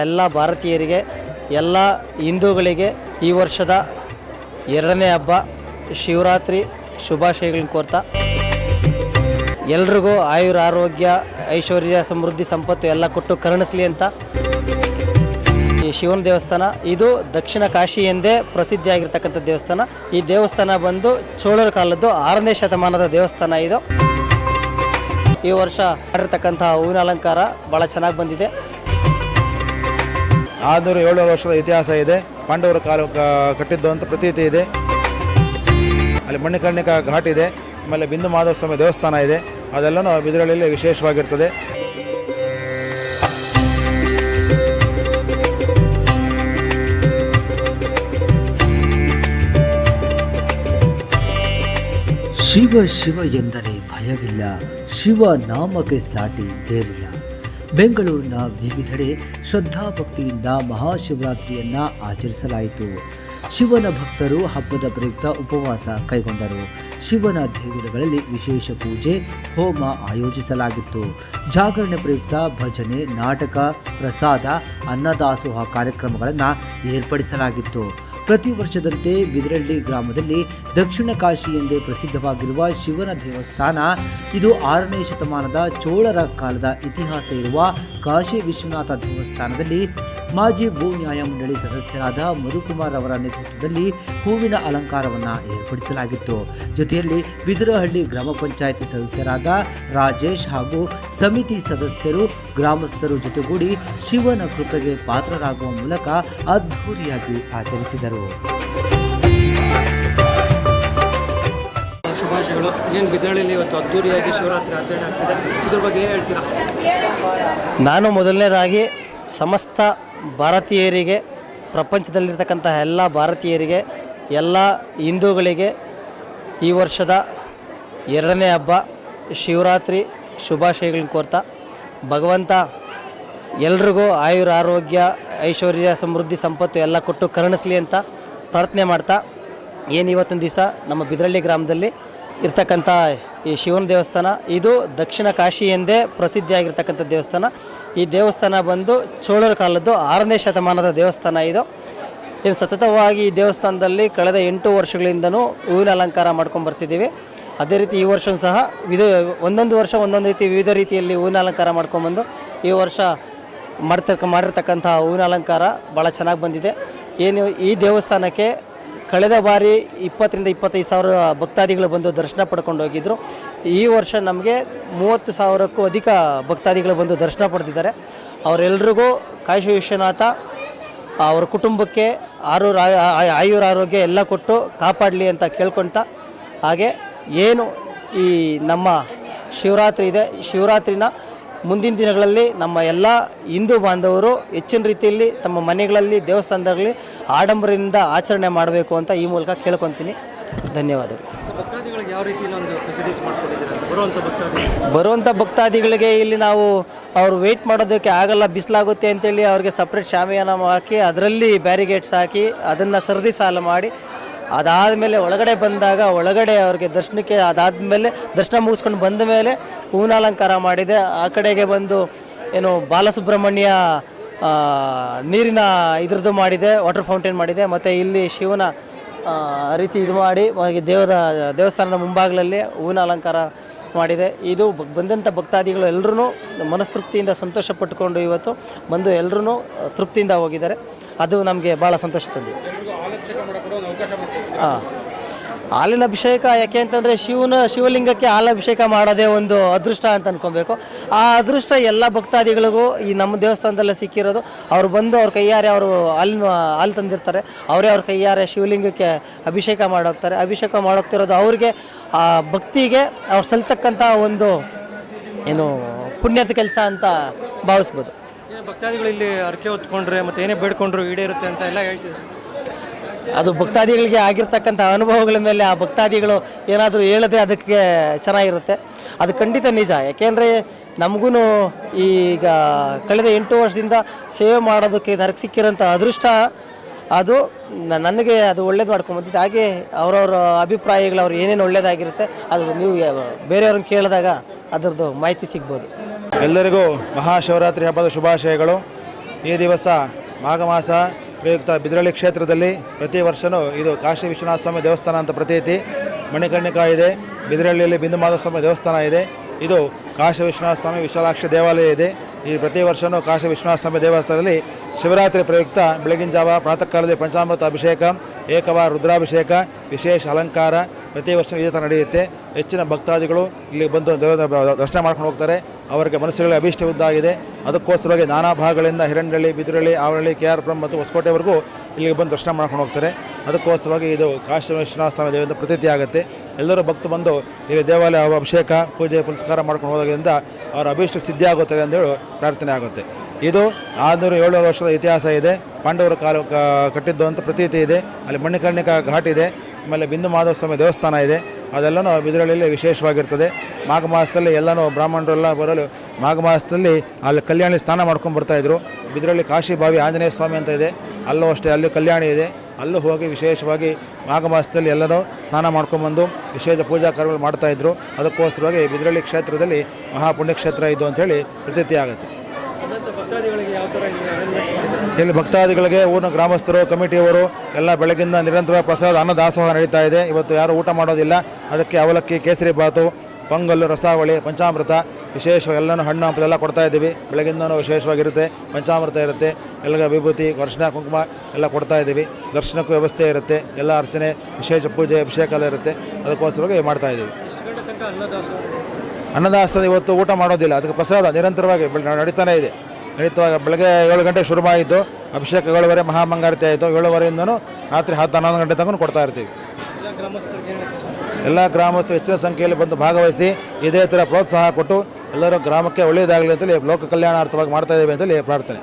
ಎಲ್ಲ ಭಾರತೀಯರಿಗೆ, ಎಲ್ಲ ಹಿಂದೂಗಳಿಗೆ ಈ ವರ್ಷದ ಎರಡನೇ ಹಬ್ಬ ಶಿವರಾತ್ರಿ ಶುಭಾಶಯಗಳನ್ನ ಕೋರ್ತಾ. ಎಲ್ರಿಗೂ ಆಯುರ ಆರೋಗ್ಯ, ಐಶ್ವರ್ಯ, ಸಮೃದ್ಧಿ, ಸಂಪತ್ತು ಎಲ್ಲ ಕೊಟ್ಟು ಕರುಣಿಸ್ಲಿ ಅಂತ. ಈ ಶಿವನ ದೇವಸ್ಥಾನ, ಇದು ದಕ್ಷಿಣ ಕಾಶಿ ಎಂದೇ ಪ್ರಸಿದ್ಧಿಯಾಗಿರ್ತಕ್ಕಂಥ ದೇವಸ್ಥಾನ. ಈ ದೇವಸ್ಥಾನ ಬಂದು ಚೋಳರ ಕಾಲದ್ದು ಆರನೇ ಶತಮಾನದ ದೇವಸ್ಥಾನ ಇದು. ಈ ವರ್ಷ ಮಾಡಿರ್ತಕ್ಕಂಥ ಹೂವಿನ ಅಲಂಕಾರ ಭಾಳ ಚೆನ್ನಾಗಿ ಬಂದಿದೆ. ಆರುನೂರು ಏಳು ವರ್ಷದ ಇತಿಹಾಸ ಇದೆ. ಪಾಂಡವರ ಕಾಲ ಕಟ್ಟಿದ್ದು ಅಂತ ಪ್ರತೀತಿ ಇದೆ. ಅಲ್ಲಿ ಮಣ್ಣಿಕರ್ಣಿಕ ಘಾಟ್ ಇದೆ. ಆಮೇಲೆ ಬಿಂದು ಮಾಧವ ಸ್ವಾಮಿ ದೇವಸ್ಥಾನ ಇದೆ. ಅದೆಲ್ಲನೂ ಬಿದಿರಳ್ಳಿಯಲ್ಲಿ ವಿಶೇಷವಾಗಿರ್ತದೆ. ಶಿವ ಶಿವ ಎಂದರೆ ಭಯವಿಲ್ಲ. ಶಿವ ನಾಮಕ್ಕೆ ಸಾಟಿ ಬೇರಿಲ್ಲ ಬೆಂಗಳೂರಿನ ವಿವಿಧೆಡೆ ಶ್ರದ್ಧಾಭಕ್ತಿಯಿಂದ ಮಹಾಶಿವರಾತ್ರಿಯನ್ನ ಆಚರಿಸಲಾಯಿತು. ಶಿವನ ಭಕ್ತರು ಹಬ್ಬದ ಪ್ರಯುಕ್ತ ಉಪವಾಸ ಕೈಗೊಂಡರು. ಶಿವನ ದೇಗುಲಗಳಲ್ಲಿ ವಿಶೇಷ ಪೂಜೆ, ಹೋಮ ಆಯೋಜಿಸಲಾಗಿತ್ತು. ಜಾಗರಣೆ ಪ್ರಯುಕ್ತ ಭಜನೆ, ನಾಟಕ, ಪ್ರಸಾದ, ಅನ್ನದಾಸೋಹ ಕಾರ್ಯಕ್ರಮಗಳನ್ನು ಏರ್ಪಡಿಸಲಾಗಿತ್ತು. ಪ್ರತಿ ವರ್ಷದಂತೆ ಬಿದಿರಳ್ಳಿ ಗ್ರಾಮದಲ್ಲಿ ದಕ್ಷಿಣ ಕಾಶಿ ಎಂದೇ ಪ್ರಸಿದ್ಧವಾಗಿರುವ ಶಿವನ ದೇವಸ್ಥಾನ. ಇದು ಆರನೇ ಶತಮಾನದ ಚೋಳರ ಕಾಲದ ಇತಿಹಾಸ ಇರುವ ಕಾಶಿ ವಿಶ್ವನಾಥ ದೇವಸ್ಥಾನದಲ್ಲಿ ಮಾಜಿ ಭೂ ನ್ಯಾಯಮಂಡಳಿ ಸದಸ್ಯರಾದ ಮಧುಕುಮಾರ್ ಅವರ ನೇತೃತ್ವದಲ್ಲಿ ಹೂವಿನ ಅಲಂಕಾರವನ್ನು ಏರ್ಪಡಿಸಲಾಗಿತ್ತು. ಜೊತೆಯಲ್ಲಿ ಬಿದಿರಹಳ್ಳಿ ಗ್ರಾಮ ಪಂಚಾಯಿತಿ ಸದಸ್ಯರಾದ ರಾಜೇಶ್ ಹಾಗೂ ಸಮಿತಿ ಸದಸ್ಯರು ಗ್ರಾಮಸ್ಥರು ಜೊತೆಗೂಡಿ ಶಿವನ ಕೃಪೆಗೆ ಪಾತ್ರರಾಗುವ ಮೂಲಕ ಅದ್ಧೂರಿಯಾಗಿ ಆಚರಿಸಿದರು. ಶುಭಾಶಯಗಳು. ಏನು ಬಿದರಳ್ಳಿಯಲ್ಲಿ ಇವತ್ತು ಅದ್ದೂರಿಯಾಗಿ ಶಿವರಾತ್ರಿ ಆಚರಣೆ ಆಗ್ತಿದೆ? ಇದ್ರ ಬಗ್ಗೆ ಏನು ಹೇಳ್ತೀರಾ? ನಾನು ಮೊದಲನೇದಾಗಿ ಸಮಸ್ತ ಭಾರತೀಯರಿಗೆ, ಪ್ರಪಂಚದಲ್ಲಿರ್ತಕ್ಕಂತಹ ಎಲ್ಲ ಭಾರತೀಯರಿಗೆ, ಎಲ್ಲ ಹಿಂದೂಗಳಿಗೆ ಈ ವರ್ಷದ ಎರಡನೇ ಹಬ್ಬ ಶಿವರಾತ್ರಿ ಶುಭಾಶಯಗಳನ್ನ ಕೋರ್ತಾ, ಭಗವಂತ ಎಲ್ರಿಗೂ ಆಯುರ್ ಆರೋಗ್ಯ, ಐಶ್ವರ್ಯ, ಸಮೃದ್ಧಿ, ಸಂಪತ್ತು ಎಲ್ಲ ಕೊಟ್ಟು ಕರುಣಿಸ್ಲಿ ಅಂತ ಪ್ರಾರ್ಥನೆ ಮಾಡ್ತಾ, ಏನು ಇವತ್ತಿನ ದಿವಸ ನಮ್ಮ ಬಿದ್ರಳ್ಳಿ ಗ್ರಾಮದಲ್ಲಿ ಇರ್ತಕ್ಕಂಥ ಈ ಶಿವನ ದೇವಸ್ಥಾನ. ಇದು ದಕ್ಷಿಣ ಕಾಶಿ ಎಂದೇ ಪ್ರಸಿದ್ಧಿಯಾಗಿರ್ತಕ್ಕಂಥ ದೇವಸ್ಥಾನ. ಈ ದೇವಸ್ಥಾನ ಬಂದು ಚೋಳರ ಕಾಲದ್ದು ಆರನೇ ಶತಮಾನದ ದೇವಸ್ಥಾನ ಇದು. ಇದು ಸತತವಾಗಿ ಈ ದೇವಸ್ಥಾನದಲ್ಲಿ ಕಳೆದ ಎಂಟು ವರ್ಷಗಳಿಂದನೂ ಹೂವಿನ ಅಲಂಕಾರ ಮಾಡ್ಕೊಂಡು ಬರ್ತಿದ್ದೀವಿ. ಅದೇ ರೀತಿ ಈ ವರ್ಷವೂ ಸಹ ವಿಧ ಒಂದೊಂದು ವರ್ಷ ಒಂದೊಂದು ರೀತಿ ವಿವಿಧ ರೀತಿಯಲ್ಲಿ ಹೂವಿನ ಅಲಂಕಾರ ಮಾಡ್ಕೊಂಡ್ಬಂದು ಈ ವರ್ಷ ಮಾಡ್ತಕ್ಕ ಮಾಡಿರ್ತಕ್ಕಂಥ ಹೂವಿನ ಅಲಂಕಾರ ಭಾಳ ಚೆನ್ನಾಗಿ ಬಂದಿದೆ. ಏನು ಈ ದೇವಸ್ಥಾನಕ್ಕೆ ಕಳೆದ ಬಾರಿ ಇಪ್ಪತ್ತರಿಂದ ಇಪ್ಪತ್ತೈದು ಸಾವಿರ ಭಕ್ತಾದಿಗಳು ಬಂದು ದರ್ಶನ ಪಡ್ಕೊಂಡು ಹೋಗಿದ್ದರು ಈ ವರ್ಷ ನಮಗೆ ಮೂವತ್ತು ಸಾವಿರಕ್ಕೂ ಅಧಿಕ ಭಕ್ತಾದಿಗಳು ಬಂದು ದರ್ಶನ ಪಡೆದಿದ್ದಾರೆ. ಅವರೆಲ್ಲರಿಗೂ ಕಾಶಿ ವಿಶ್ವನಾಥ, ಅವ್ರ ಕುಟುಂಬಕ್ಕೆ ಆರೂರ ಆಯುರ ಆರೋಗ್ಯ ಎಲ್ಲ ಕೊಟ್ಟು ಕಾಪಾಡಲಿ ಅಂತ ಕೇಳ್ಕೊಳ್ತಾ ಹಾಗೆ ಏನು ಈ ನಮ್ಮ ಶಿವರಾತ್ರಿ ಇದೆ. ಶಿವರಾತ್ರಿನ ಮುಂದಿನ ದಿನಗಳಲ್ಲಿ ನಮ್ಮ ಎಲ್ಲ ಹಿಂದೂ ಬಾಂಧವರು ಹೆಚ್ಚಿನ ರೀತಿಯಲ್ಲಿ ತಮ್ಮ ಮನೆಗಳಲ್ಲಿ ದೇವಸ್ಥಾನದಲ್ಲಿ ಆಡಂಬರದಿಂದ ಆಚರಣೆ ಮಾಡಬೇಕು ಅಂತ ಈ ಮೂಲಕ ಕೇಳ್ಕೊತೀನಿ. ಧನ್ಯವಾದಗಳು. ಬರುವಂಥ ಭಕ್ತಾದಿಗಳಿಗೆ ಇಲ್ಲಿ ನಾವು ಅವ್ರು ವೆಯ್ಟ್ ಮಾಡೋದಕ್ಕೆ ಆಗಲ್ಲ ಬಿಸಿಲಾಗುತ್ತೆ ಅಂತೇಳಿ ಅವ್ರಿಗೆ ಸಪ್ರೇಟ್ ಶಾಮಿಯಾನ ಹಾಕಿ ಅದರಲ್ಲಿ ಬ್ಯಾರಿಗೇಡ್ಸ್ ಹಾಕಿ ಅದನ್ನು ಸರದಿ ಸಾಲ ಮಾಡಿ ಅದಾದಮೇಲೆ ಒಳಗಡೆ ಬಂದಾಗ ಒಳಗಡೆ ಅವ್ರಿಗೆ ದರ್ಶನಕ್ಕೆ ಅದಾದ ಮೇಲೆ ದರ್ಶನ ಮುಗಿಸ್ಕೊಂಡು ಬಂದ ಮೇಲೆ ಹೂವಿನಾಲಂಕಾರ ಮಾಡಿದೆ. ಆ ಕಡೆಗೆ ಬಂದು ಏನು ಬಾಲಸುಬ್ರಹ್ಮಣ್ಯ ನೀರಿನ ಇದ್ರದ್ದು ಮಾಡಿದೆ ವಾಟರ್ ಫೌಂಟೇನ್ ಮಾಡಿದೆ. ಮತ್ತು ಇಲ್ಲಿ ಶಿವನ ರೀತಿ ಇದು ಮಾಡಿ ದೇವದ, ದೇವಸ್ಥಾನದ ಮುಂಭಾಗಲಲ್ಲಿ ಹೂವಿನ ಅಲಂಕಾರ ಮಾಡಿದೆ. ಇದು ಬಂದಂಥ ಭಕ್ತಾದಿಗಳು ಎಲ್ಲರೂ ಮನಸ್ತೃಪ್ತಿಯಿಂದ ಸಂತೋಷ ಪಟ್ಟುಕೊಂಡು ಇವತ್ತು ಬಂದು ಎಲ್ಲರೂ ತೃಪ್ತಿಯಿಂದ ಹೋಗಿದ್ದಾರೆ. ಅದು ನಮಗೆ ಭಾಳ ಸಂತೋಷ ತಂದಿದೆ. ಹಾಂ. ಹಾಲಿನ ಅಭಿಷೇಕ ಯಾಕೆ ಅಂತಂದರೆ ಶಿವನ ಶಿವಲಿಂಗಕ್ಕೆ ಹಾಲು ಅಭಿಷೇಕ ಮಾಡೋದೇ ಒಂದು ಅದೃಷ್ಟ ಅಂತ ಅಂದ್ಕೊಬೇಕು ಆ ಅದೃಷ್ಟ ಎಲ್ಲ ಭಕ್ತಾದಿಗಳಿಗೂ ಈ ನಮ್ಮ ದೇವಸ್ಥಾನದಲ್ಲೇ ಸಿಕ್ಕಿರೋದು. ಅವ್ರು ಬಂದು ಅವ್ರ ಕೈಯಾರೆ ಅವರು ಹಾಲಿನ ಹಾಲು ತಂದಿರ್ತಾರೆ. ಅವರೇ ಅವ್ರ ಕೈಯಾರೆ ಶಿವಲಿಂಗಕ್ಕೆ ಅಭಿಷೇಕ ಮಾಡೋಗ್ತಾರೆ. ಅಭಿಷೇಕ ಮಾಡೋಗ್ತಿರೋದು ಅವ್ರಿಗೆ ಆ ಭಕ್ತಿಗೆ ಅವ್ರು ಸಲ್ತಕ್ಕಂಥ ಒಂದು ಏನು ಪುಣ್ಯದ ಕೆಲಸ ಅಂತ ಭಾವಿಸ್ಬೋದು. ಭಕ್ತಾದಿಗಳು ಇಲ್ಲಿ ಅರ್ಕೆ ಹೊತ್ಕೊಂಡ್ರೆ ಮತ್ತು ಏನೇ ಬೇಡ್ಕೊಂಡ್ರು ಈಡೇರುತ್ತೆ ಅಂತ ಎಲ್ಲ ಹೇಳ್ತಿದ್ದಾರೆ. ಅದು ಭಕ್ತಾದಿಗಳಿಗೆ ಆಗಿರ್ತಕ್ಕಂಥ ಅನುಭವಗಳ ಮೇಲೆ ಆ ಭಕ್ತಾದಿಗಳು ಏನಾದರೂ ಹೇಳದೆ ಅದಕ್ಕೆ ಚೆನ್ನಾಗಿರುತ್ತೆ. ಅದು ಖಂಡಿತ ನಿಜ. ಯಾಕೆಂದರೆ ನಮಗೂ ಈಗ ಕಳೆದ ಎಂಟು ವರ್ಷದಿಂದ ಸೇವೆ ಮಾಡೋದಕ್ಕೆ ನನಗೆ ಸಿಕ್ಕಿರೋಂಥ ಅದೃಷ್ಟ ಅದು ನನಗೆ ಅದು ಒಳ್ಳೇದು ಮಾಡ್ಕೊಂಬಂದಿದ್ದು ಹಾಗೆ ಅವರವ್ರ ಅಭಿಪ್ರಾಯಗಳು ಅವ್ರು ಏನೇನು ಒಳ್ಳೇದಾಗಿರುತ್ತೆ ಅದು ನೀವು ಯಾವ- ಬೇರೆಯವ್ರನ್ನ ಕೇಳಿದಾಗ ಅದರದ್ದು ಮಾಹಿತಿ ಸಿಗ್ಬೋದು. ಎಲ್ಲರಿಗೂ ಮಹಾಶಿವರಾತ್ರಿ ಹಬ್ಬದ ಶುಭಾಶಯಗಳು. ಈ ದಿವಸ ಮಾಘ ಮಾಸ ಪ್ರಯುಕ್ತ ಬಿದ್ರಳ್ಳಿ ಕ್ಷೇತ್ರದಲ್ಲಿ ಪ್ರತಿ ವರ್ಷವೂ ಇದು ಕಾಶಿ ವಿಶ್ವನಾಥ ಸ್ವಾಮಿ ದೇವಸ್ಥಾನ ಅಂತ ಪ್ರತೀತಿ ಮಣಿಕರ್ಣಿಕಾ ಇದೆ. ಬಿದ್ರಳ್ಳಿಯಲ್ಲಿ ಬಿಂದು ಮಾಧವ ಸ್ವಾಮಿ ದೇವಸ್ಥಾನ ಇದೆ. ಇದು ಕಾಶಿ ವಿಶ್ವನಾಥ ಸ್ವಾಮಿ ವಿಶಾಲಾಕ್ಷ ದೇವಾಲಯ ಇದೆ. ಈ ಪ್ರತಿ ವರ್ಷವೂ ಕಾಶಿ ವಿಶ್ವನಾಥ ಸ್ವಾಮಿ ದೇವಸ್ಥಾನದಲ್ಲಿ ಶಿವರಾತ್ರಿ ಪ್ರಯುಕ್ತ, ಬೆಳಗಿನ ಜಾವ ಪ್ರಾತಃ ಕಾಲದಲ್ಲಿ ಪಂಚಾಮೃತ ಅಭಿಷೇಕ ಏಕವಾರ ರುದ್ರಾಭಿಷೇಕ, ವಿಶೇಷ ಅಲಂಕಾರ, ಪ್ರತಿ ವರ್ಷ ಇದೇ ಥರ ನಡೆಯುತ್ತೆ. ಹೆಚ್ಚಿನ ಭಕ್ತಾದಿಗಳು ಇಲ್ಲಿ ಬಂದು ದರ್ಶನ ಮಾಡ್ಕೊಂಡು ಹೋಗ್ತಾರೆ. ಅವರಿಗೆ ಮನಸ್ಸುಗಳಿಗೆ ಅಭೀಷ್ಟವಿದ್ದಾಗಿದೆ. ಅದಕ್ಕೋಸ್ಕರವಾಗಿ ನಾನಾ ಭಾಗಗಳಿಂದ ಹಿರಣ್ಣಳ್ಳಿ ಬಿದಿರಳ್ಳಿ, ಆವರಳ್ಳಿ, ಕೆ ಆರ್ ಪುರಂ ಮತ್ತು ಹೊಸಕೋಟೆವರೆಗೂ ಇಲ್ಲಿಗೆ ಬಂದು ದರ್ಶನ ಮಾಡ್ಕೊಂಡು ಹೋಗ್ತಾರೆ. ಅದಕ್ಕೋಸ್ಕರವಾಗಿ ಇದು ಕಾಶಿ ವಿಶ್ವನಾಥ ಸ್ವಾಮಿ ದೇವಿಯಿಂದ ಪ್ರತೀತಿ ಆಗುತ್ತೆ. ಎಲ್ಲರೂ ಭಕ್ತ ಬಂದು ಇಲ್ಲಿ ದೇವಾಲಯ ಅಭಿಷೇಕ, ಪೂಜೆ, ಪುನಸ್ಕಾರ ಮಾಡ್ಕೊಂಡು ಹೋಗೋದ್ರಿಂದ ಅವರ ಅಭೀಷ್ಟ ಸಿದ್ಧಿಯಾಗುತ್ತದೆ ಅಂತೇಳಿ ಪ್ರಾರ್ಥನೆ ಆಗುತ್ತೆ. ಇದು ಆರುನೂರು ಏಳ್ನೂರು ವರ್ಷದ ಇತಿಹಾಸ ಇದೆ. ಪಾಂಡವರ ಕಾಲು ಕಟ್ಟಿದ್ದು ಅಂತ ಪ್ರತೀತಿ ಇದೆ. ಅಲ್ಲಿ ಮಣ್ಣಿಕರ್ಣಿಕ ಘಾಟ್ ಇದೆ. ಆಮೇಲೆ ಬಿಂದು ಮಾಧವ ಸ್ವಾಮಿ ದೇವಸ್ಥಾನ ಇದೆ. ಅದೆಲ್ಲನೂ ಬಿದಿರಳ್ಳಿಯಲ್ಲಿ ವಿಶೇಷವಾಗಿರ್ತದೆ. ಮಾಘ ಮಾಸದಲ್ಲಿ ಎಲ್ಲನೂ ಬ್ರಾಹ್ಮಣರೆಲ್ಲ ಬರಲು ಮಾಘ ಮಾಸದಲ್ಲಿ ಅಲ್ಲಿ ಕಲ್ಯಾಣಿ ಸ್ನಾನ ಮಾಡ್ಕೊಂಡು ಬರ್ತಾಯಿದ್ರು ಬಿದಿರಳ್ಳಿ ಕಾಶಿ ಬಾವಿ ಆಂಜನೇಯ ಸ್ವಾಮಿ ಅಂತ ಇದೆ. ಅಲ್ಲೂ ಅಷ್ಟೇ, ಅಲ್ಲಿ ಕಲ್ಯಾಣಿ ಇದೆ. ಅಲ್ಲೂ ಹೋಗಿ ವಿಶೇಷವಾಗಿ ಮಾಘ ಮಾಸದಲ್ಲಿ ಎಲ್ಲರೂ ಸ್ನಾನ ಮಾಡ್ಕೊಂಡ್ಬಂದು ವಿಶೇಷ ಪೂಜಾ ಕಾರ್ಯಗಳು ಮಾಡ್ತಾಯಿದ್ರು ಅದಕ್ಕೋಸ್ಕರವಾಗಿ ಬಿದಿರಳ್ಳಿ ಕ್ಷೇತ್ರದಲ್ಲಿ ಮಹಾಪುಣ್ಯಕ್ಷೇತ್ರ ಇದು ಅಂತೇಳಿ ಪ್ರತೀತಿ ಆಗುತ್ತೆ ಅದಂತ ಭಕ್ತಾದಿಗಳಿಗೆ ಯಾವ ಥರ ಇಲ್ಲಿ ಭಕ್ತಾದಿಗಳಿಗೆ ಊರಿನ ಗ್ರಾಮಸ್ಥರು ಕಮಿಟಿಯವರು ಎಲ್ಲ ಬೆಳಗಿಂದ ನಿರಂತರ ಪ್ರಸಾದ ಅನ್ನ ದಾಸೋಹ ನಡೀತಾ ಇದೆ. ಇವತ್ತು ಯಾರು ಊಟ ಮಾಡೋದಿಲ್ಲ. ಅದಕ್ಕೆ ಅವಲಕ್ಕಿ ಕೇಸರಿ ಬಾತು ಪೊಂಗಲ್ಲು ರಸಾವಳಿ ಪಂಚಾಮೃತ ವಿಶೇಷವಾಗಿ ಎಲ್ಲನೂ ಹಣ್ಣು ಹಂಪಲೆಲ್ಲ ಕೊಡ್ತಾ ಇದ್ದೀವಿ. ಬೆಳಗಿಂದನೂ ವಿಶೇಷವಾಗಿರುತ್ತೆ. ಪಂಚಾಮೃತ ಇರುತ್ತೆ. ಎಲ್ಲ ವಿಭೂತಿ ವರ್ಷಣ ಕುಂಕುಮ ಎಲ್ಲ ಕೊಡ್ತಾ ಇದ್ದೀವಿ. ದರ್ಶನಕ್ಕೂ ವ್ಯವಸ್ಥೆ ಇರುತ್ತೆ. ಎಲ್ಲ ಅರ್ಚನೆ ವಿಶೇಷ ಪೂಜೆ ಅಭಿಷೇಕ ಎಲ್ಲ ಇರುತ್ತೆ. ಅದಕ್ಕೋಸ್ಕರವಾಗಿ ಮಾಡ್ತಾ ಇದ್ದೀವಿ. ಅನ್ನದಾಸ ಅನ್ನದಾಸೋಹ? ಅನ್ನದಾಸದ ಇವತ್ತು ಊಟ ಮಾಡೋದಿಲ್ಲ. ಅದಕ್ಕೆ ಪ್ರಸಾದ ನಿರಂತರವಾಗಿ ನಡೀತಾನೆ ಇದೆ. ನಡೀತವಾಗ ಬೆಳಗ್ಗೆ ಏಳು ಗಂಟೆ ಶುರುವಾಯಿತು ಅಭಿಷೇಕ ಏಳುವರೆ, ಮಹಾಮಂಗಾರತಿ ಆಯಿತು. ಏಳುವರೆಯಿಂದನೂ ರಾತ್ರಿ ಹತ್ತು, ಹನ್ನೊಂದು ಗಂಟೆ ತನಕ ಕೊಡ್ತಾ ಇರ್ತೀವಿ? ಎಲ್ಲ ಗ್ರಾಮಸ್ಥರು ಹೆಚ್ಚಿನ ಸಂಖ್ಯೆಯಲ್ಲಿ ಬಂದು ಭಾಗವಹಿಸಿ ಇದೇ ಥರ ಪ್ರೋತ್ಸಾಹ ಕೊಟ್ಟು ಎಲ್ಲರೂ ಗ್ರಾಮಕ್ಕೆ ಒಳ್ಳೆಯದಾಗಲಿ ಅಂತೇಳಿ ಲೋಕ ಕಲ್ಯಾಣಾರ್ಥವಾಗಿ ಮಾಡ್ತಾ ಇದ್ದೇವೆ ಅಂತೇಳಿ ಪ್ರಾರ್ಥನೆ.